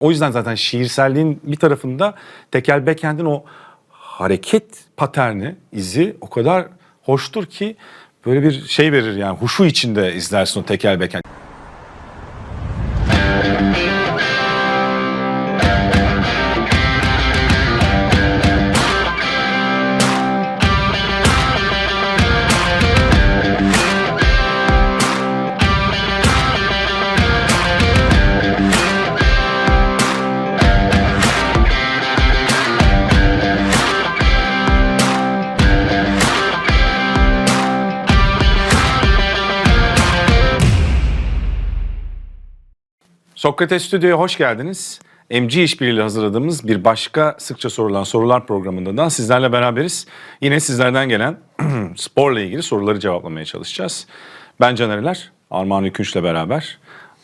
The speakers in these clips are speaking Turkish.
O yüzden zaten şiirselliğin bir tarafında tekel backhand'in o hareket paterni, izi o kadar hoştur ki böyle bir şey verir yani huşu içinde izlersin o tekel backhand. Sokrates Stüdyo'ya hoş geldiniz. MG işbirliğiyle hazırladığımız bir başka sıkça sorulan sorular programında da sizlerle beraberiz. Yine sizlerden gelen sporla ilgili soruları cevaplamaya çalışacağız. Ben Canereler, Armağan Ükünç'le beraber.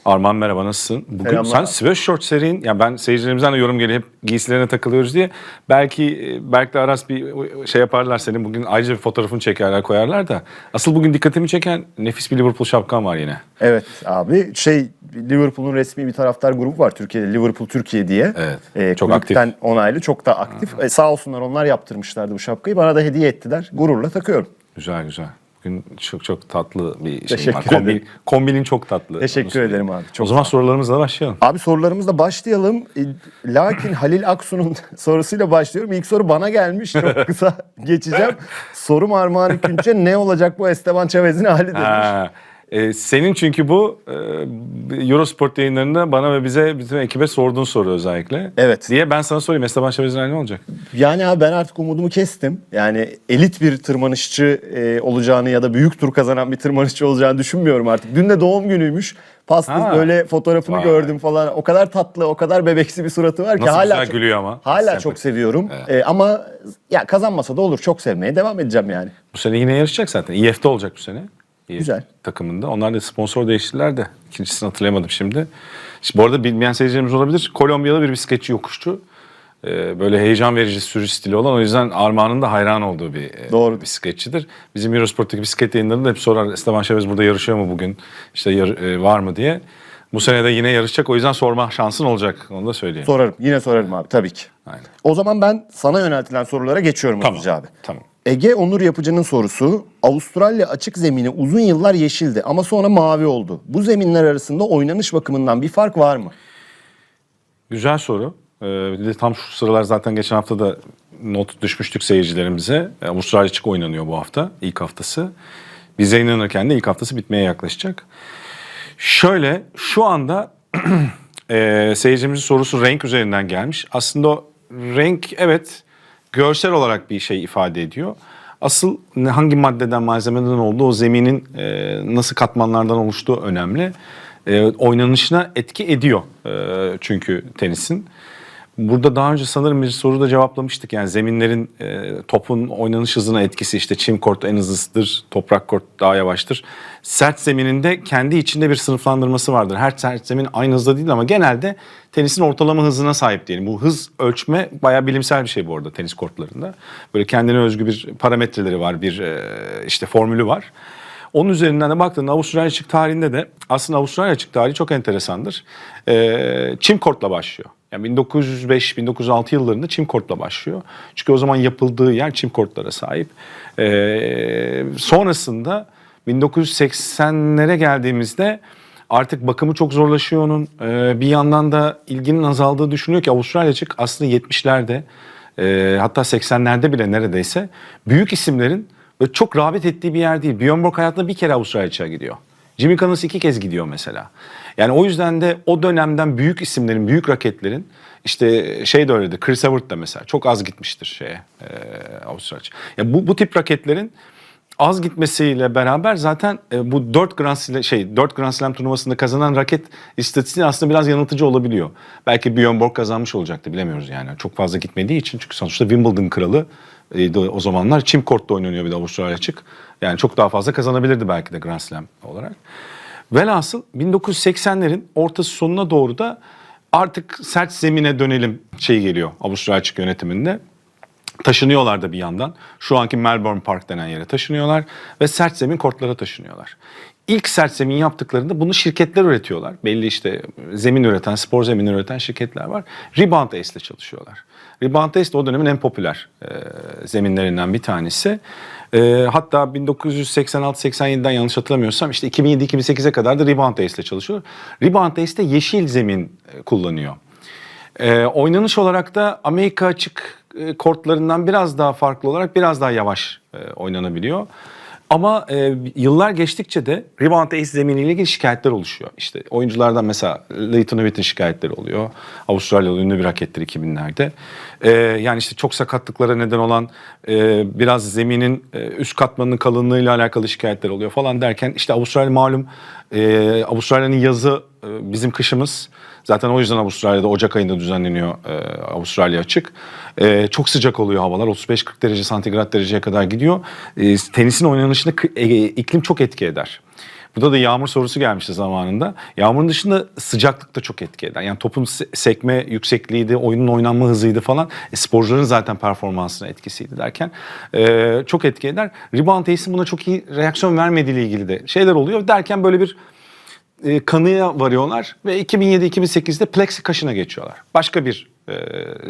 Armağan merhaba nasılsın? Bugün Selamlar. sen sweatshirt serin, ya ben seyircilerimizden de yorum geliyor hep giysilerine takılıyoruz diye. Belki Berk'le Aras bir şey yaparlar senin bugün ayrıca bir fotoğrafını çekerler koyarlar da. Asıl bugün dikkatimi çeken nefis bir Liverpool şapkan var yine. Evet abi şey Liverpool'un resmi bir taraftar grubu var Türkiye'de Liverpool Türkiye diye. Evet, Ee, çok kulüpten onaylı çok da aktif. Ee, sağ olsunlar onlar yaptırmışlardı bu şapkayı bana da hediye ettiler. Gururla takıyorum. Güzel güzel. Bugün çok çok tatlı bir şey var. Kombi, ederim. kombinin çok tatlı. Teşekkür ederim abi. Çok o zaman sorularımızla başlayalım. Abi sorularımızla başlayalım. Ee, Lakin Halil Aksu'nun sorusuyla başlıyorum. İlk soru bana gelmiş. Çok kısa geçeceğim. Sorum Armağan Ükünç'e ne olacak bu Esteban Chavez'in hali demiş. Ha, e, senin çünkü bu e, Eurosport yayınlarında bana ve bize bütün ekibe sorduğun soru özellikle. Evet. Diye ben sana sorayım Esteban Chavez'in ne olacak? Yani abi ben artık umudumu kestim. Yani elit bir tırmanışçı e, olacağını ya da büyük tur kazanan bir tırmanışçı olacağını düşünmüyorum artık. Dün de doğum günüymüş. Paslı Ha. böyle fotoğrafını Vay. gördüm falan. O kadar tatlı, o kadar bebeksi bir suratı var ki Nasıl hala güzel çok, gülüyor ama. hala Sempatik. çok seviyorum. E, ama ya kazanmasa da olur. Çok sevmeye devam edeceğim yani. Bu sene yine yarışacak zaten. İF'de olacak bu sene. Güzel. takımında. Onlar da sponsor değiştirdiler de. İkincisini hatırlayamadım şimdi. şimdi bu arada bilmeyen seyircilerimiz olabilir. Kolombiyalı bir bisikletçi yokuşçu. Ee, böyle heyecan verici sürüş stili olan o yüzden Armağan'ın da hayran olduğu bir e, Doğru. bisikletçidir. Bizim Eurosport'taki bisiklet yayınlarında hep sorar Esteban Chavez burada yarışıyor mu bugün? İşte yar- e, var mı diye. Bu sene de yine yarışacak o yüzden sorma şansın olacak. Onu da söyleyeyim. Sorarım. Yine sorarım abi tabii ki. Aynen. O zaman ben sana yöneltilen sorulara geçiyorum Tamam. hızlıca abi. Tamam. Ege Onur Yapıcı'nın sorusu Avustralya açık zemini uzun yıllar yeşildi ama sonra mavi oldu. Bu zeminler arasında oynanış bakımından bir fark var mı? Güzel soru. Ee, tam şu sıralar zaten geçen hafta da not düşmüştük seyircilerimize. Ee, Avustralya açık oynanıyor bu hafta, ilk haftası. Biz yayınlanırken de ilk haftası bitmeye yaklaşacak. Şöyle, şu anda e, seyircimizin sorusu renk üzerinden gelmiş. Aslında renk evet görsel olarak bir şey ifade ediyor. Asıl hangi maddeden, malzemeden olduğu, o zeminin e, nasıl katmanlardan oluştuğu önemli. E, oynanışına etki ediyor e, çünkü tenisin. Burada daha önce sanırım bir soruda cevaplamıştık. Yani zeminlerin e, topun oynanış hızına etkisi işte çim kort en hızlısıdır, toprak kort daha yavaştır. Sert zemininde kendi içinde bir sınıflandırması vardır. Her sert zemin aynı hızda değil ama genelde tenisin ortalama hızına sahip diyelim. Bu hız ölçme bayağı bilimsel bir şey bu arada tenis kortlarında. Böyle kendine özgü bir parametreleri var, bir e, işte formülü var. Onun üzerinden de baktığında Avustralya açık tarihinde de aslında Avustralya açık tarihi çok enteresandır. Ee, çim kortla başlıyor. Yani 1905-1906 yıllarında çim kortla başlıyor. Çünkü o zaman yapıldığı yer çim kortlara sahip. Ee, sonrasında 1980'lere geldiğimizde artık bakımı çok zorlaşıyor onun. Ee, bir yandan da ilginin azaldığı düşünüyor ki Avustralya açık aslında 70'lerde e, hatta 80'lerde bile neredeyse büyük isimlerin Böyle çok rağbet ettiği bir yer değil. Björn Borg hayatında bir kere Avustralya açığa gidiyor. Jimmy Connors iki kez gidiyor mesela. Yani o yüzden de o dönemden büyük isimlerin, büyük raketlerin işte şey de öyledir. Chris Evert da mesela çok az gitmiştir şeye e, Avustralya. Ya bu, bu tip raketlerin az gitmesiyle beraber zaten e, bu 4 Grand Slam şey 4 Grand Slam turnuvasında kazanan raket istatistiği aslında biraz yanıltıcı olabiliyor. Belki Björn Borg kazanmış olacaktı bilemiyoruz yani. Çok fazla gitmediği için çünkü sonuçta Wimbledon kralı o zamanlar çim kortta oynanıyor bir de Avustralya açık. Yani çok daha fazla kazanabilirdi belki de Grand Slam olarak. Velhasıl 1980'lerin ortası sonuna doğru da artık sert zemine dönelim şey geliyor Avustralya açık yönetiminde. Taşınıyorlar da bir yandan. Şu anki Melbourne Park denen yere taşınıyorlar ve sert zemin kortlara taşınıyorlar. ilk sert zemin yaptıklarında bunu şirketler üretiyorlar. Belli işte zemin üreten, spor zemin üreten şirketler var. Rebound Ace ile çalışıyorlar. Rebound de o dönemin en popüler e, zeminlerinden bir tanesi. E, hatta 1986-87'den yanlış hatırlamıyorsam işte 2007-2008'e kadar da Rebound Ace ile çalışıyor. Rebound de yeşil zemin e, kullanıyor. E, oynanış olarak da Amerika açık e, kortlarından biraz daha farklı olarak biraz daha yavaş e, oynanabiliyor. Ama e, yıllar geçtikçe de rebound ace zeminiyle ilgili şikayetler oluşuyor. İşte oyunculardan mesela Leighton Hewitt'in şikayetleri oluyor. Avustralyalı ünlü bir rakettir 2000'lerde. E, yani işte çok sakatlıklara neden olan e, biraz zeminin e, üst katmanının kalınlığıyla alakalı şikayetler oluyor falan derken işte Avustralya malum e, Avustralya'nın yazı e, bizim kışımız. Zaten o yüzden Avustralya'da Ocak ayında düzenleniyor e, Avustralya açık. E, çok sıcak oluyor havalar. 35-40 derece santigrat dereceye kadar gidiyor. E, tenisin oynanışında kı- e, iklim çok etki eder. Burada da yağmur sorusu gelmişti zamanında. Yağmurun dışında sıcaklık da çok etki eder. Yani topun se- sekme yüksekliğiydi, oyunun oynanma hızıydı falan. E, sporcuların zaten performansına etkisiydi derken e, çok etki eder. Rebound buna çok iyi reaksiyon vermediğiyle ilgili de şeyler oluyor. Derken böyle bir e, kanıya varıyorlar ve 2007-2008'de Plexi kaşına geçiyorlar. Başka bir e,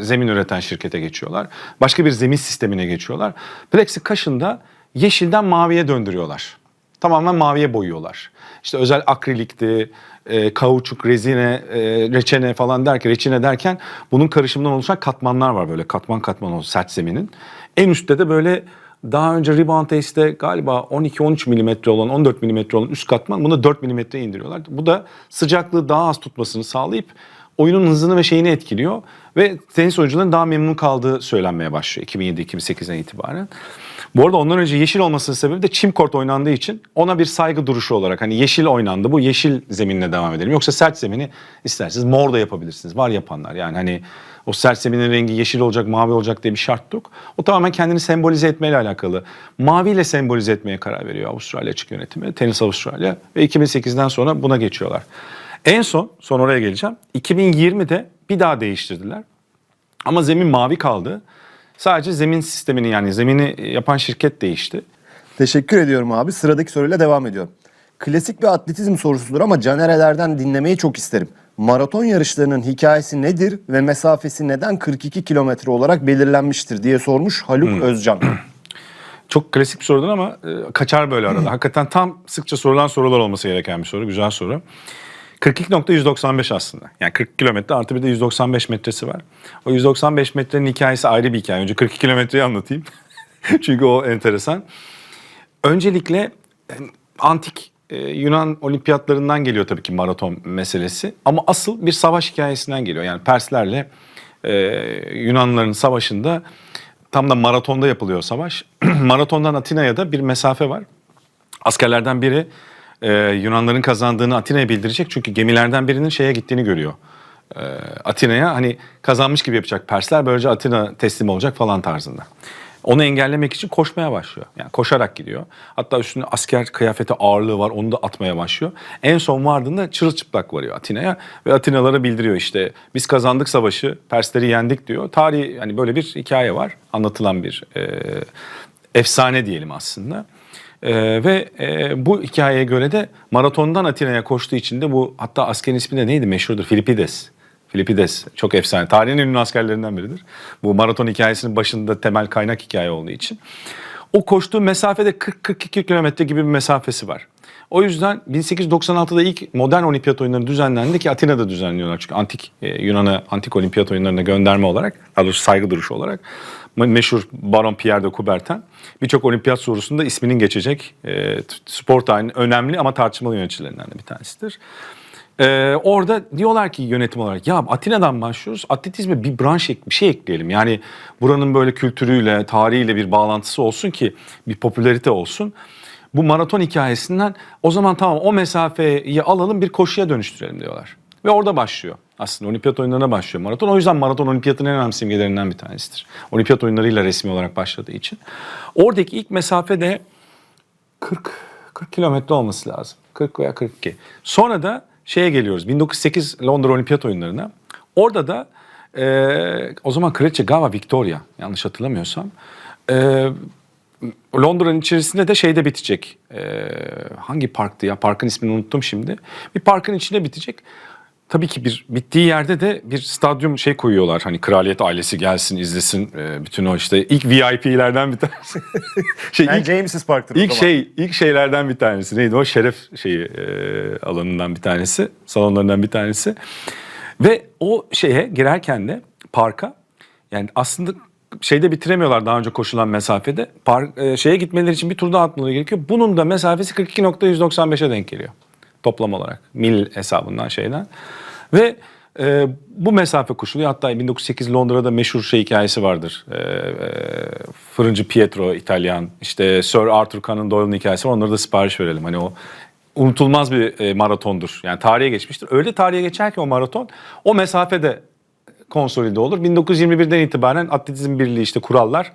zemin üreten şirkete geçiyorlar. Başka bir zemin sistemine geçiyorlar. Plexi kaşında yeşilden maviye döndürüyorlar. Tamamen maviye boyuyorlar. İşte özel akrilikti, e, kauçuk, rezine, e, reçene falan derken, reçine derken bunun karışımından oluşan katmanlar var böyle katman katman o sert zeminin. En üstte de böyle daha önce Rebound Ace'de galiba 12-13 milimetre olan 14 milimetre olan üst katman bunu 4 milimetreye indiriyorlar. Bu da sıcaklığı daha az tutmasını sağlayıp oyunun hızını ve şeyini etkiliyor. Ve tenis oyuncularının daha memnun kaldığı söylenmeye başlıyor 2007-2008'den itibaren. Bu arada ondan önce yeşil olmasının sebebi de çim kort oynandığı için ona bir saygı duruşu olarak hani yeşil oynandı bu yeşil zeminle devam edelim. Yoksa sert zemini isterseniz mor da yapabilirsiniz. Var yapanlar yani hani o sert zeminin rengi yeşil olacak mavi olacak diye bir şart yok. O tamamen kendini sembolize etmeyle alakalı. Maviyle sembolize etmeye karar veriyor Avustralya açık yönetimi. Tenis Avustralya ve 2008'den sonra buna geçiyorlar. En son, son oraya geleceğim. 2020'de bir daha değiştirdiler. Ama zemin mavi kaldı. Sadece zemin sistemini yani zemini yapan şirket değişti. Teşekkür ediyorum abi. Sıradaki soruyla devam ediyorum. Klasik bir atletizm sorusudur ama Canereler'den dinlemeyi çok isterim. Maraton yarışlarının hikayesi nedir ve mesafesi neden 42 kilometre olarak belirlenmiştir diye sormuş Haluk Özcan. Çok klasik bir sorudur ama e, kaçar böyle arada. Hakikaten tam sıkça sorulan sorular olması gereken bir soru. Güzel soru. 42.195 aslında. Yani 40 kilometre artı bir de 195 metresi var. O 195 metrenin hikayesi ayrı bir hikaye. Önce 42 kilometreyi anlatayım. Çünkü o enteresan. Öncelikle antik e, Yunan olimpiyatlarından geliyor tabii ki maraton meselesi. Ama asıl bir savaş hikayesinden geliyor. Yani Perslerle e, Yunanlıların savaşında tam da maratonda yapılıyor savaş. Maratondan Atina'ya da bir mesafe var. Askerlerden biri e, Yunanların kazandığını Atina'ya bildirecek. Çünkü gemilerden birinin şeye gittiğini görüyor. E, Atina'ya hani kazanmış gibi yapacak Persler. Böylece Atina teslim olacak falan tarzında. Onu engellemek için koşmaya başlıyor. Yani koşarak gidiyor. Hatta üstünde asker kıyafeti ağırlığı var. Onu da atmaya başlıyor. En son vardığında çırılçıplak varıyor Atina'ya. Ve Atinalara bildiriyor işte biz kazandık savaşı, Persleri yendik diyor. Tarihi hani böyle bir hikaye var. Anlatılan bir e, efsane diyelim aslında. Ee, ve e, bu hikayeye göre de maratondan Atina'ya koştuğu için de bu hatta askerin ismi de neydi meşhurdur Filipides. Filipides çok efsane. Tarihin ünlü askerlerinden biridir. Bu maraton hikayesinin başında temel kaynak hikaye olduğu için. O koştuğu mesafede 40-42 kilometre gibi bir mesafesi var. O yüzden 1896'da ilk modern olimpiyat oyunları düzenlendi ki Atina'da düzenliyorlar. Çünkü antik e, Yunan'a antik olimpiyat oyunlarına gönderme olarak, daha doğrusu saygı duruşu olarak meşhur Baron Pierre de Coubertin birçok olimpiyat sorusunda isminin geçecek e, spor tarihinin önemli ama tartışmalı yöneticilerinden de bir tanesidir. Ee, orada diyorlar ki yönetim olarak ya Atina'dan başlıyoruz atletizme bir branş ek- bir şey ekleyelim. Yani buranın böyle kültürüyle, tarihiyle bir bağlantısı olsun ki bir popülarite olsun. Bu maraton hikayesinden o zaman tamam o mesafeyi alalım bir koşuya dönüştürelim diyorlar. Ve orada başlıyor. Aslında olimpiyat oyunlarına başlıyor maraton. O yüzden maraton olimpiyatın en önemli simgelerinden bir tanesidir. Olimpiyat oyunlarıyla resmi olarak başladığı için. Oradaki ilk mesafe de 40 40 kilometre olması lazım. 40 veya 42. Sonra da şeye geliyoruz. 1908 Londra Olimpiyat Oyunlarına. Orada da e, o zaman Kraliçe Gava Victoria yanlış hatırlamıyorsam e, Londra'nın içerisinde de şeyde bitecek. Ee, hangi parktı ya? Parkın ismini unuttum şimdi. Bir parkın içinde bitecek. Tabii ki bir bittiği yerde de bir stadyum şey koyuyorlar. Hani kraliyet ailesi gelsin izlesin Ee, bütün o işte ilk VIP'lerden bir tanesi. şey, Yani ilk, James's Park'tır ilk şey ilk şeylerden bir tanesi. Neydi o? Şeref şeyi e, alanından bir tanesi. Salonlarından bir tanesi. Ve o şeye girerken de parka yani aslında şeyde bitiremiyorlar daha önce koşulan mesafede. Park, e, şeye gitmeleri için bir tur daha atmaları gerekiyor. Bunun da mesafesi 42.195'e denk geliyor. Toplam olarak. Mil hesabından şeyden. Ve e, bu mesafe koşuluyor. Hatta 1908 Londra'da meşhur şey hikayesi vardır. E, e, Fırıncı Pietro İtalyan. işte Sir Arthur Conan Doyle'ın hikayesi var. Onları da sipariş verelim. Hani o unutulmaz bir e, maratondur. Yani tarihe geçmiştir. Öyle tarihe geçer ki o maraton o mesafede konsolide olur. 1921'den itibaren Atletizm Birliği işte kurallar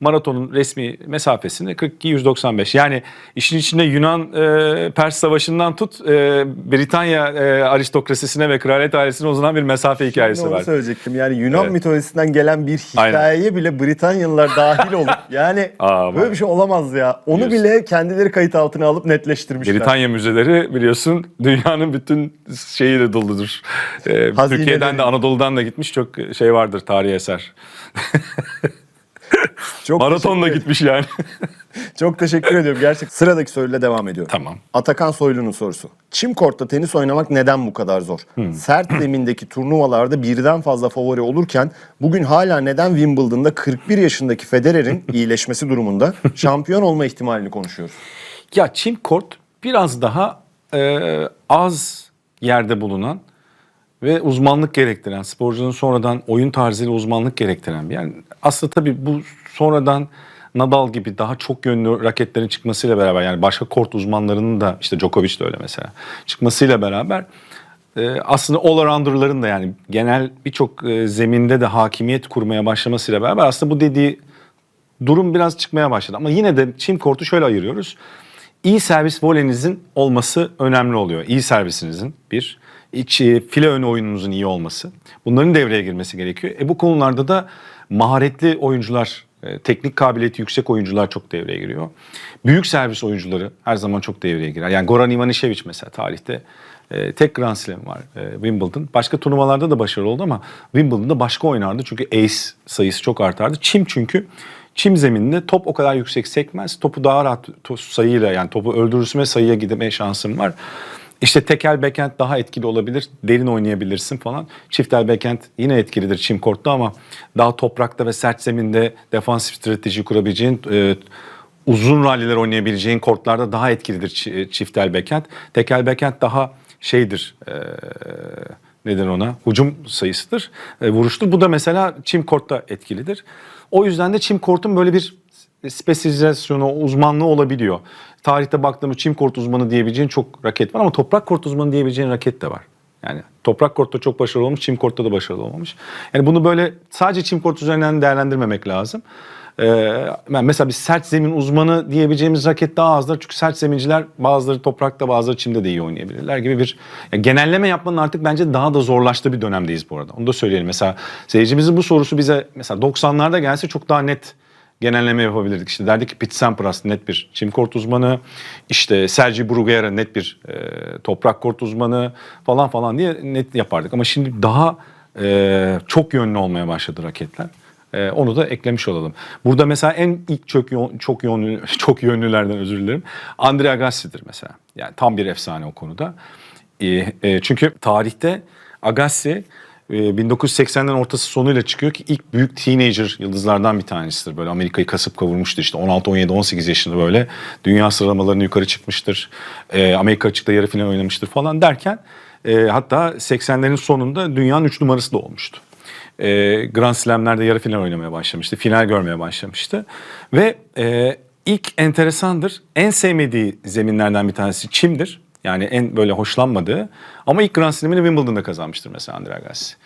maratonun resmi mesafesini 42-195. Yani işin içinde Yunan e, Savaşı'ndan tut e, Britanya e, aristokrasisine ve kraliyet ailesine uzanan bir mesafe hikayesi Onu var. söyleyecektim. Yani Yunan Evet. mitolojisinden gelen bir Aynen. hikayeye bile Britanyalılar dahil olup yani Aa, böyle bir şey olamaz ya. Onu Biliyorsun. bile kendileri kayıt altına alıp netleştirmişler. Britanya müzeleri biliyorsun dünyanın bütün şeyiyle doludur. E, Hazineleri. Türkiye'den de Anadolu'dan da gitmiş çok şey vardır tarihi eser. Çok Maratonla teşekkür- gitmiş yani. Çok teşekkür ediyorum. Gerçekten. Sıradaki soruyla devam ediyorum. Tamam. Atakan Soylu'nun sorusu. Çim kortta tenis oynamak neden bu kadar zor? Sert zemindeki turnuvalarda birden fazla favori olurken bugün hala neden Wimbledon'da 41 yaşındaki Federer'in iyileşmesi durumunda şampiyon olma ihtimalini konuşuyoruz. Ya çim kort biraz daha e, az yerde bulunan ve uzmanlık gerektiren, sporcunun sonradan oyun tarzıyla uzmanlık gerektiren bir yani aslında tabii bu sonradan Nadal gibi daha çok yönlü raketlerin çıkmasıyla beraber yani başka kort uzmanlarının da işte Djokovic de öyle mesela çıkmasıyla beraber e, aslında all-arounder'ların da yani genel birçok e, zeminde de hakimiyet kurmaya başlamasıyla beraber aslında bu dediği durum biraz çıkmaya başladı. Ama yine de çim kortu şöyle ayırıyoruz. İyi servis volenizin olması önemli oluyor. İyi servisinizin bir. İç, e, file ön oyununuzun iyi olması. Bunların devreye girmesi gerekiyor. E bu konularda da maharetli oyuncular, e, teknik kabiliyeti yüksek oyuncular çok devreye giriyor. Büyük servis oyuncuları her zaman çok devreye girer. Yani Goran Ivanisevic mesela tarihte e, tek Grand Slam var Wimbledon. Başka turnuvalarda da başarılı oldu ama Wimbledon'da başka oynardı. Çünkü ace sayısı çok artardı. Çim çünkü çim zemininde top o kadar yüksek sekmez. Topu daha rahat sayıyla yani topu öldürürsün ve sayıya gideme şansın var. İşte tekel backhand daha etkili olabilir. Derin oynayabilirsin falan. Çiftel backhand yine etkilidir çim kortta ama daha toprakta ve sert zeminde defansif strateji kurabileceğin e, uzun ralliler oynayabileceğin kortlarda daha etkilidir çi- çiftel backhand. Tekel backhand daha şeydir e, nedir ona hücum sayısıdır e, vuruştur. Bu da mesela çim kortta etkilidir. O yüzden de çim kortun böyle bir spesiyalizasyonu, uzmanlığı olabiliyor. Tarihte baktığımız çim kort uzmanı diyebileceğin çok raket var ama toprak kort uzmanı diyebileceğin raket de var. Yani toprak kortta çok başarılı olmuş, çim kortta da başarılı olmamış. Yani bunu böyle sadece çim kort üzerinden değerlendirmemek lazım. Ee, mesela bir sert zemin uzmanı diyebileceğimiz raket daha azdır. Çünkü sert zeminciler bazıları toprakta bazıları çimde de iyi oynayabilirler gibi bir yani genelleme yapmanın artık bence daha da zorlaştığı bir dönemdeyiz bu arada. Onu da söyleyelim. Mesela seyircimizin bu sorusu bize mesela 90'larda gelse çok daha net genelleme yapabilirdik. İşte derdik ki Pete Sampras net bir çim kort uzmanı, işte Sergi Bruguera net bir e, toprak kort uzmanı falan falan diye net yapardık. Ama şimdi daha e, çok yönlü olmaya başladı raketler. E, onu da eklemiş olalım. Burada mesela en ilk çok yön- çok yönlü çok yönlülerden özür dilerim. Andre Agassi'dir mesela. Yani tam bir efsane o konuda. E, e, çünkü tarihte Agassi e, 1980'lerin ortası sonuyla çıkıyor ki ilk büyük teenager yıldızlardan bir tanesidir. Böyle Amerika'yı kasıp kavurmuştur işte 16, 17, 18 yaşında böyle dünya sıralamalarını yukarı çıkmıştır. E, Amerika açıkta yarı final oynamıştır falan derken e, hatta 80'lerin sonunda dünyanın 3 numarası da olmuştu. E, Grand Slam'lerde yarı final oynamaya başlamıştı. Final görmeye başlamıştı. Ve e, ilk enteresandır. En sevmediği zeminlerden bir tanesi çimdir. Yani en böyle hoşlanmadığı. Ama ilk Grand Slam'ini Wimbledon'da kazanmıştır mesela Andre Agassi.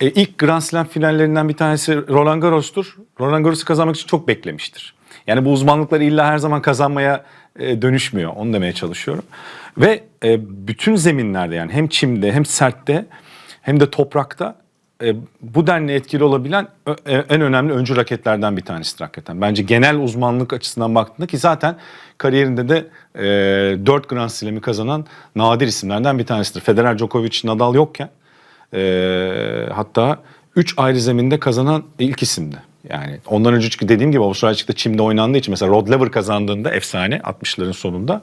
E, ilk Grand Slam finallerinden bir tanesi Roland Garros'tur. Roland Garros'u kazanmak için çok beklemiştir. Yani bu uzmanlıkları illa her zaman kazanmaya e, dönüşmüyor. Onu demeye çalışıyorum. Ve e, bütün zeminlerde yani hem çimde hem sertte hem de toprakta e, bu denli etkili olabilen e, en önemli öncü raketlerden bir tanesidir hakikaten. Bence genel uzmanlık açısından baktığında ki zaten kariyerinde de e, 4 Grand Slam'i kazanan nadir isimlerden bir tanesidir. Federer, Djokovic, Nadal yokken e, hatta 3 ayrı zeminde kazanan ilk isimdi. Yani ondan önce çünkü dediğim gibi Avustralya açıkta çimde oynandığı için mesela Rod Laver kazandığında efsane 60'ların sonunda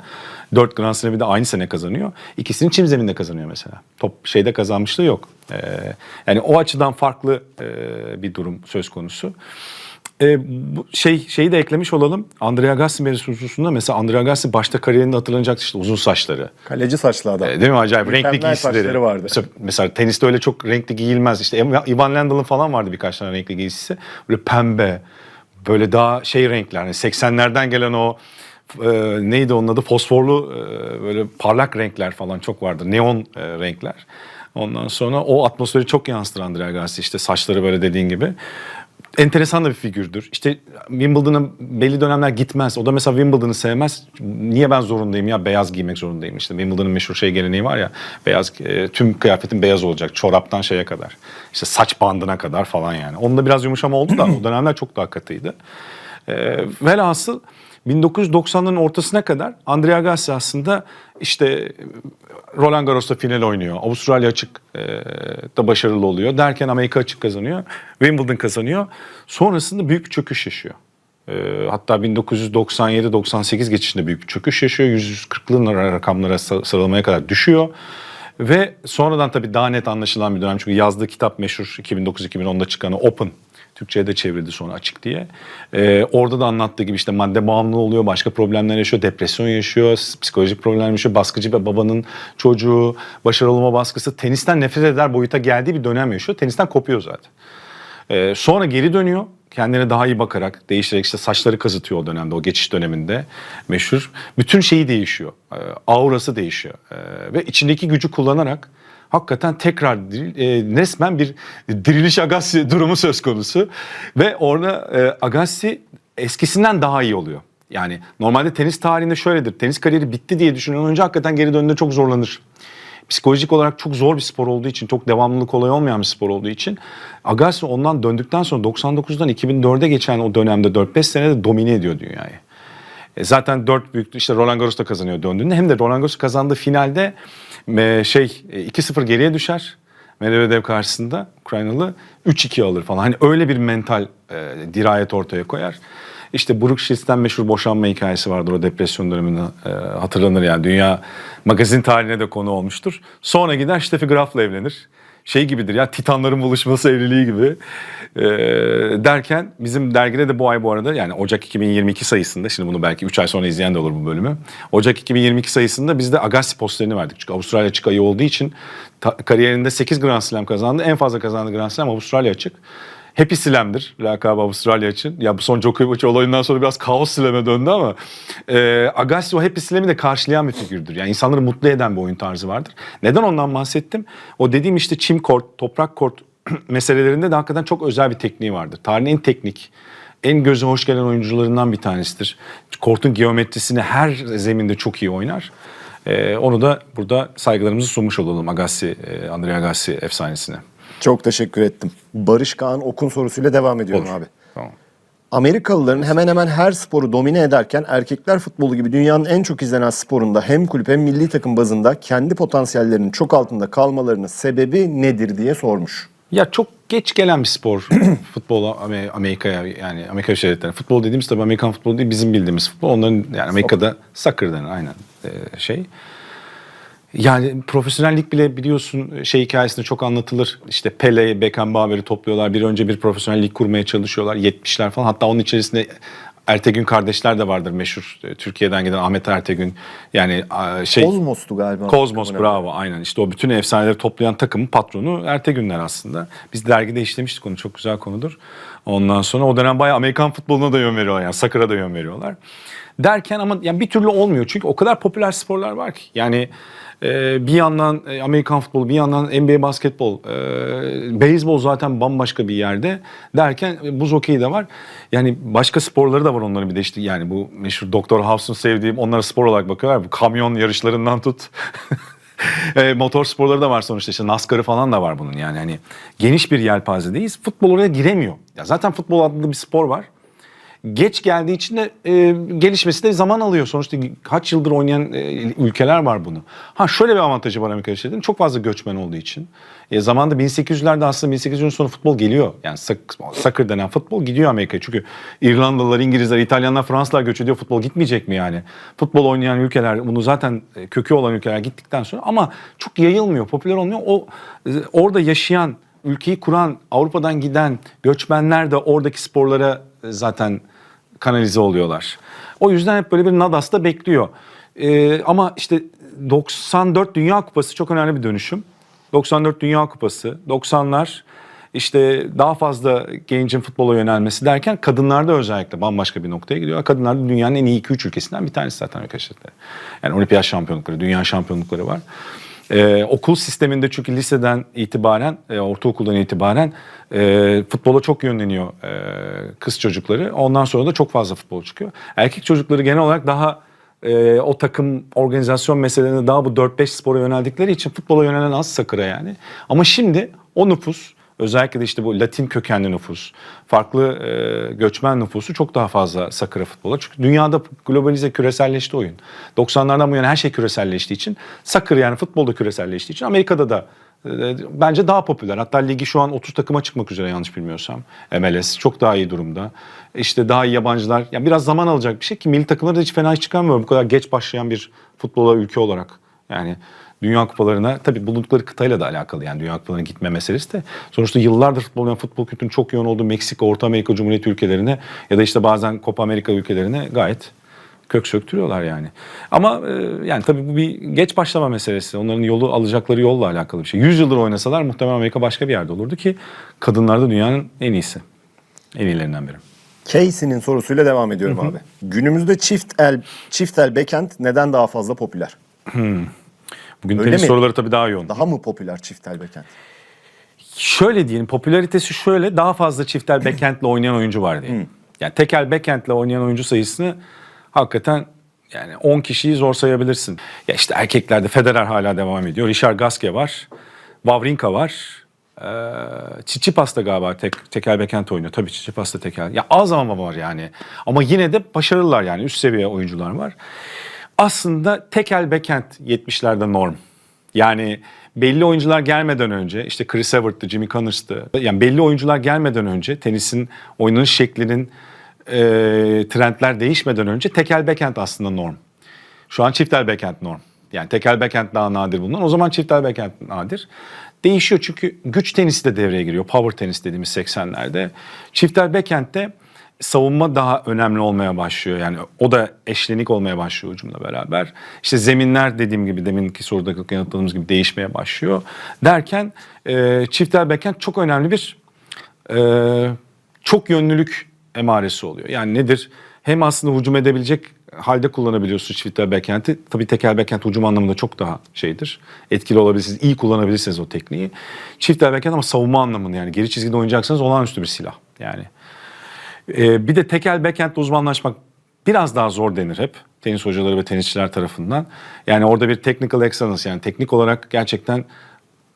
4 Grand Slam'i de aynı sene kazanıyor. İkisini çim zeminde kazanıyor mesela. Top şeyde kazanmışlığı yok. Ee, yani o açıdan farklı e, bir durum söz konusu. E, bu şey şeyi de eklemiş olalım. Andrea Agassi mevzusu hususunda mesela Andrea Agassi başta kariyerinde hatırlanacaktı işte uzun saçları. Kaleci saçlı adam. E, Değil mi acayip renkli giysileri. vardı. Mesela, mesela teniste öyle çok renkli giyilmez. İşte Ivan Lendl'ın falan vardı birkaç tane renkli giysisi. Böyle pembe, böyle daha şey renkler. Yani 80'lerden gelen o e, neydi onun adı? Fosforlu e, böyle parlak renkler falan çok vardı. Neon e, renkler. Ondan sonra o atmosferi çok yansıtır Andrea Agassi. İşte saçları böyle dediğin gibi enteresan da bir figürdür. İşte Wimbledon'a belli dönemler gitmez. O da mesela Wimbledon'ı sevmez. Niye ben zorundayım ya beyaz giymek zorundayım. İşte Wimbledon'ın meşhur şey geleneği var ya beyaz e, tüm kıyafetin beyaz olacak. Çoraptan şeye kadar. İşte saç bandına kadar falan yani. Onda biraz yumuşama oldu da o dönemler çok daha katıydı. E, velhasıl 1990'ların ortasına kadar Andrea Agassi aslında işte Roland Garros'ta final oynuyor. Avustralya açık e, da başarılı oluyor. Derken Amerika açık kazanıyor. Wimbledon kazanıyor. Sonrasında büyük bir çöküş yaşıyor. E, hatta 1997-98 geçişinde büyük bir çöküş yaşıyor. 140'lı rakamlara sıralamaya kadar düşüyor. Ve sonradan tabii daha net anlaşılan bir dönem. Çünkü yazdığı kitap meşhur 2009-2010'da çıkan Open. Türkçe'ye de çevrildi sonra açık diye. Ee, orada da anlattığı gibi işte madde bağımlılığı oluyor, başka problemler yaşıyor, depresyon yaşıyor, psikolojik problemler yaşıyor, baskıcı bir babanın çocuğu, başarılı baskısı, tenisten nefret eder boyuta geldiği bir dönem yaşıyor. Tenisten kopuyor zaten. Ee, sonra geri dönüyor. Kendine daha iyi bakarak, değiştirerek işte saçları kazıtıyor o dönemde, o geçiş döneminde meşhur. Bütün şeyi değişiyor. Ee, aurası değişiyor. Ee, ve içindeki gücü kullanarak hakikaten tekrar diril- e, resmen bir diriliş Agassi durumu söz konusu. Ve orada e, Agassi eskisinden daha iyi oluyor. Yani normalde tenis tarihinde şöyledir. Tenis kariyeri bitti diye düşünen oyuncu hakikaten geri döndüğünde çok zorlanır psikolojik olarak çok zor bir spor olduğu için, çok devamlılık kolay olmayan bir spor olduğu için Agassi ondan döndükten sonra 99'dan 2004'e geçen o dönemde 4-5 senede domine ediyor dünyayı. E, zaten 4 büyük işte Roland Garros da kazanıyor döndüğünde. Hem de Roland Garros kazandığı finalde e, şey e, 2-0 geriye düşer. Medvedev karşısında Ukraynalı 3-2 alır falan. Hani öyle bir mental e, dirayet ortaya koyar. İşte Brooke Shields'ten meşhur boşanma hikayesi vardır o depresyon döneminde e, hatırlanır yani. Dünya magazin tarihine de konu olmuştur. Sonra gider Steffi Graf'la evlenir. Şey gibidir ya Titanların buluşması evliliği gibi. E, derken bizim dergide de bu ay bu arada yani Ocak 2022 sayısında şimdi bunu belki 3 ay sonra izleyen de olur bu bölümü. Ocak 2022 sayısında biz de Agassi posterini verdik. Çünkü Avustralya açık ayı olduğu için ta- kariyerinde 8 Grand Slam kazandı. En fazla kazandığı Grand Slam Avustralya açık. Happy Slam'dir lakabı Avustralya için. Ya bu son Djokovic olayından sonra biraz kaos Slam'e döndü ama e, Agassi o Happy Slam'i de karşılayan bir figürdür. Yani insanları mutlu eden bir oyun tarzı vardır. Neden ondan bahsettim? O dediğim işte çim kort, toprak kort meselelerinde de hakikaten çok özel bir tekniği vardır. Tarihin en teknik, en göze hoş gelen oyuncularından bir tanesidir. Kortun geometrisini her zeminde çok iyi oynar. E, onu da burada saygılarımızı sunmuş olalım Agassi, Andrea Agassi efsanesine. Çok teşekkür ettim. Barış Kaan Okun sorusuyla devam ediyorum Olur. abi. Tamam. Amerikalıların hemen hemen her sporu domine ederken erkekler futbolu gibi dünyanın en çok izlenen sporunda hem kulüp hem milli takım bazında kendi potansiyellerinin çok altında kalmalarının sebebi nedir diye sormuş. Ya çok geç gelen bir spor futbol Amer- Amerika'ya yani Amerika Birleşik Devletleri'ne. Futbol dediğimiz tabii Amerikan futbolu değil bizim bildiğimiz futbol. Onların yani Amerika'da soccer denir aynen e, şey. Yani profesyonellik bile biliyorsun şey hikayesinde çok anlatılır. İşte Pele, Beckenbauer'i topluyorlar. Bir önce bir profesyonel lig kurmaya çalışıyorlar. 70'ler falan. Hatta onun içerisinde Ertegün kardeşler de vardır meşhur. e, Türkiye'den giden Ahmet Ertegün. Yani şey Kozmos'tu galiba. Kozmos bravo aynen işte o bütün efsaneleri toplayan takımın patronu Ertegünler aslında. Biz dergide işlemiştik onu çok güzel konudur. Ondan sonra o dönem bayağı Amerikan futboluna da yön veriyorlar yani soccer'a da yön veriyorlar. Derken ama yani bir türlü olmuyor çünkü o kadar popüler sporlar var ki. Yani e, bir yandan e, Amerikan futbolu bir yandan NBA basketbol, e, beyzbol zaten bambaşka bir yerde derken e, buz hokeyi de var. Yani başka sporları da var onların bir de işte yani bu meşhur Doktor House'un sevdiğim onlara spor olarak bakıyorlar. Bu kamyon yarışlarından tut. e, motor sporları da var sonuçta işte NASCAR'ı falan da var bunun yani hani geniş bir yelpazedeyiz. Futbol oraya giremiyor. Ya zaten futbol adlı bir spor var. Geç geldiği için de e, gelişmesi de zaman alıyor. Sonuçta kaç yıldır oynayan e, ülkeler var bunu. Ha şöyle bir avantajı var Amerika Birleşik. Çok fazla göçmen olduğu için. E, zamanda 1800'lerde aslında 1800'ün sonu futbol geliyor. Yani soccer denen futbol gidiyor Amerika'ya. Çünkü İrlandalılar, İngilizler, İtalyanlar, Fransızlar göç ediyor. Futbol gitmeyecek mi yani? Futbol oynayan ülkeler, bunu zaten e, kökü olan ülkeler gittikten sonra ama çok yayılmıyor, popüler olmuyor. O e, orada yaşayan, ülkeyi kuran, Avrupa'dan giden göçmenler de oradaki sporlara e, zaten kanalize oluyorlar. O yüzden hep böyle bir Nadas'ta bekliyor. Ee, ama işte 94 Dünya Kupası çok önemli bir dönüşüm. 94 Dünya Kupası, 90'lar işte daha fazla gencin futbola yönelmesi derken kadınlarda özellikle bambaşka bir noktaya gidiyor. Kadınlar dünyanın en iyi 2-3 ülkesinden bir tanesi zaten arkadaşlar. Yani olimpiyat şampiyonlukları, dünya şampiyonlukları var. Ee, okul sisteminde çünkü liseden itibaren, e, ortaokuldan itibaren e, futbola çok yönleniyor e, kız çocukları. Ondan sonra da çok fazla futbol çıkıyor. Erkek çocukları genel olarak daha e, o takım organizasyon meselelerinde daha bu 4-5 spora yöneldikleri için futbola yönelen az sakıra yani. Ama şimdi o nüfus özellikle de işte bu Latin kökenli nüfus, farklı e, göçmen nüfusu çok daha fazla sakıra futbola. Çünkü dünyada globalize küreselleşti oyun. 90'lardan bu yana her şey küreselleştiği için sakır yani futbolda küreselleştiği için Amerika'da da e, bence daha popüler. Hatta ligi şu an 30 takıma çıkmak üzere yanlış bilmiyorsam. MLS çok daha iyi durumda. İşte daha iyi yabancılar. Yani biraz zaman alacak bir şey ki milli takımları da hiç fena hiç çıkarmıyor bu kadar geç başlayan bir futbola ülke olarak. Yani Dünya kupalarına tabii bulundukları kıtayla da alakalı yani Dünya kupalarına gitme meselesi de. Sonuçta yıllardır futbol yani futbol kültürünün çok yoğun olduğu Meksika, Orta Amerika Cumhuriyeti ülkelerine ya da işte bazen Copa Amerika ülkelerine gayet kök söktürüyorlar yani. Ama e, yani tabii bu bir geç başlama meselesi. Onların yolu alacakları yolla alakalı bir şey. 100 yıldır oynasalar muhtemelen Amerika başka bir yerde olurdu ki kadınlar da dünyanın en iyisi. En iyilerinden biri. Casey'nin sorusuyla devam ediyorum abi. Günümüzde çift el çift el backhand neden daha fazla popüler? Bugün Öyle tenis mi? soruları tabii daha yoğun. Daha mı popüler çift el backhand? Şöyle diyelim popülaritesi şöyle daha fazla çiftel backhand'le oynayan oyuncu var diye. Yani tekel backhand'le oynayan oyuncu sayısını hakikaten yani 10 kişiyi zor sayabilirsin. Ya işte erkeklerde Federer hala devam ediyor. Richard Gasquet var. Wawrinka var. Ee, Tsitsipas da galiba tek, tekel backhand oynuyor. Tabii Tsitsipas da tekel. Ya az ama var yani. Ama yine de başarılılar yani. Üst seviye oyuncular var. Aslında tekel backhand 70'lerde norm. Yani belli oyuncular gelmeden önce işte Chris Evert'tı, Jimmy Connors'tı. Yani belli oyuncular gelmeden önce tenisin oynanış şeklinin e, trendler değişmeden önce tekel backhand aslında norm. Şu an çiftel backhand norm. Yani tekel backhand daha nadir bulunan. O zaman çiftel backhand nadir. Değişiyor çünkü güç tenisi de devreye giriyor. Power tenis dediğimiz 80'lerde. Çiftel backhand'de savunma daha önemli olmaya başlıyor. Yani o da eşlenik olmaya başlıyor hücumla beraber. İşte zeminler dediğim gibi deminki soruda yanıtladığımız gibi değişmeye başlıyor. Derken e, çiftel backhand çok önemli bir e, çok yönlülük emaresi oluyor. Yani nedir? Hem aslında hücum edebilecek halde kullanabiliyorsunuz çiftel backhand'i. Tabii tekel backhand hücum anlamında çok daha şeydir. Etkili olabilirsiniz, iyi kullanabilirsiniz o tekniği. Çiftel backhand ama savunma anlamında yani geri çizgide oynayacaksanız olağanüstü bir silah. Yani ee, bir de tekel backhand'de uzmanlaşmak biraz daha zor denir hep tenis hocaları ve tenisçiler tarafından. Yani orada bir technical excellence yani teknik olarak gerçekten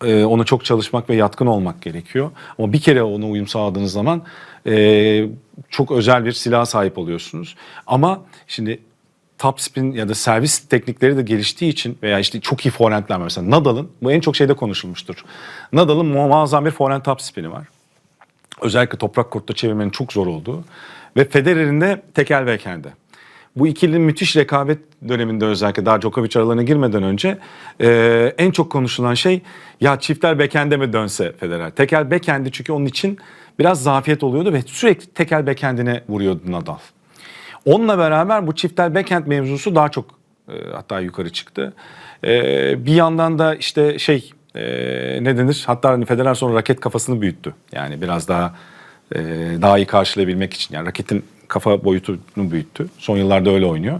e, ona çok çalışmak ve yatkın olmak gerekiyor. Ama bir kere ona uyum sağladığınız zaman e, çok özel bir silaha sahip oluyorsunuz. Ama şimdi top spin ya da servis teknikleri de geliştiği için veya işte çok iyi forehandler. Mesela Nadal'ın bu en çok şeyde konuşulmuştur. Nadal'ın muazzam bir forehand top spini var özellikle toprak kortta çevirmenin çok zor olduğu ve Federer'in de tekel backhand'i. Bu ikilinin müthiş rekabet döneminde özellikle daha Djokovic aralarına girmeden önce e, en çok konuşulan şey ya çiftler backhand'e mi dönse Federer. Tekel backhand'i çünkü onun için biraz zafiyet oluyordu ve sürekli tekel backhand'ine vuruyordu Nadal. Onunla beraber bu çiftel backhand mevzusu daha çok e, hatta yukarı çıktı. E, bir yandan da işte şey e, ne denir? Hatta hani Federer raket kafasını büyüttü. Yani biraz daha e, daha iyi karşılayabilmek için. Yani raketin kafa boyutunu büyüttü. Son yıllarda öyle oynuyor.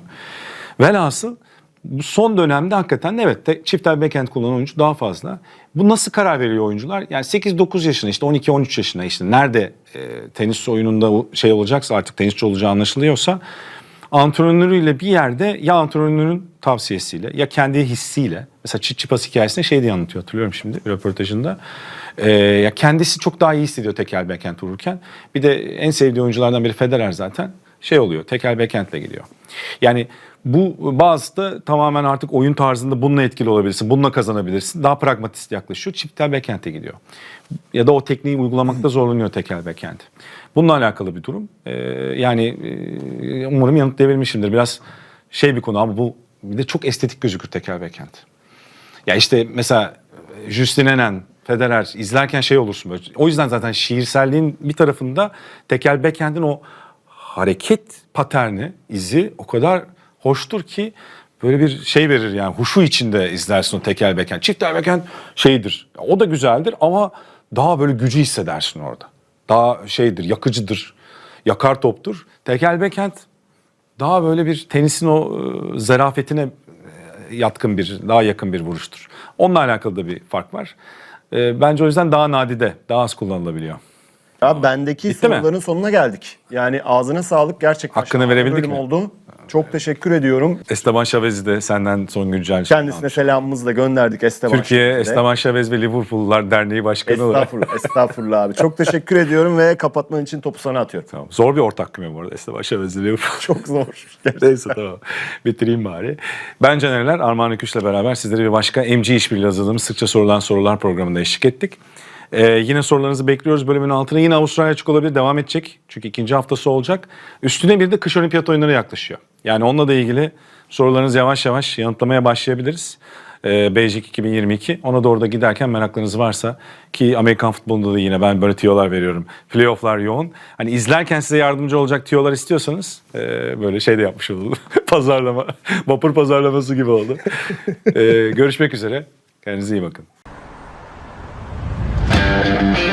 Velhasıl bu son dönemde hakikaten evet te, çiftel backhand kullanan oyuncu daha fazla. Bu nasıl karar veriyor oyuncular? Yani 8-9 yaşında işte 12-13 yaşında işte nerede e, tenis oyununda şey olacaksa artık tenisçi olacağı anlaşılıyorsa antrenörüyle bir yerde ya antrenörün tavsiyesiyle ya kendi hissiyle mesela Çiçipas hikayesinde şey diye anlatıyor hatırlıyorum şimdi röportajında. Ee, ya kendisi çok daha iyi hissediyor tekel backhand vururken. Bir de en sevdiği oyunculardan biri Federer zaten şey oluyor tekel backhandle gidiyor. Yani bu bazı da tamamen artık oyun tarzında bununla etkili olabilirsin, bununla kazanabilirsin. Daha pragmatist yaklaşıyor. Çiftel backhand'e gidiyor. Ya da o tekniği uygulamakta zorlanıyor tekel backhand. Bununla alakalı bir durum. Ee, yani e, umarım yanıtlayabilmişimdir. Biraz şey bir konu ama bu bir de çok estetik gözükür tekel backhand. Ya işte mesela Justin Henin, Federer izlerken şey olursun böyle. O yüzden zaten şiirselliğin bir tarafında tekel backhand'in o hareket paterni, izi o kadar hoştur ki böyle bir şey verir yani huşu içinde izlersin o tekel backhand. Çiftel backhand şeydir. O da güzeldir ama daha böyle gücü hissedersin orada. Daha şeydir, yakıcıdır, yakar toptur. Tekel backhand daha böyle bir tenisin o e, zarafetine e, yatkın bir, daha yakın bir vuruştur. Onunla alakalı da bir fark var. E, bence o yüzden daha nadide, daha az kullanılabiliyor. Ya bendeki Bitti mi? soruların sonuna geldik. Yani ağzına sağlık gerçekten. Hakkını verebildik mi? oldu. Çok teşekkür ediyorum. Esteban Chavez'i de senden son güncel Kendisine selamımızı da gönderdik Esteban. Türkiye Şefik'e. Esteban Chavez ve Liverpool'lar Derneği Başkanı olarak. Estağfurullah, estağfurullah abi. Çok teşekkür ediyorum ve kapatman için topu sana atıyorum. Tamam. Zor bir ortak küme bu arada Esteban Chavez ve Liverpool. Çok zor. Neyse tamam. Bitireyim bari. Ben Canerler, Armağan Öküş'le beraber sizlere bir başka MC işbirliği hazırladığımız sıkça sorulan sorular programında eşlik ettik. Ee, yine sorularınızı bekliyoruz bölümün altına. Yine Avustralya açık olabilir, devam edecek. Çünkü ikinci haftası olacak. Üstüne bir de kış olimpiyat oyunları yaklaşıyor. Yani onunla da ilgili sorularınızı yavaş yavaş yanıtlamaya başlayabiliriz. Ee, Beijing 2022. Ona doğru da giderken meraklarınız varsa ki Amerikan futbolunda da yine ben böyle tiyolar veriyorum. Playoff'lar yoğun. Hani izlerken size yardımcı olacak tiyolar istiyorsanız e, böyle şey de yapmış olalım. Pazarlama, vapur pazarlaması gibi oldu. Ee, görüşmek üzere. Kendinize iyi bakın. Música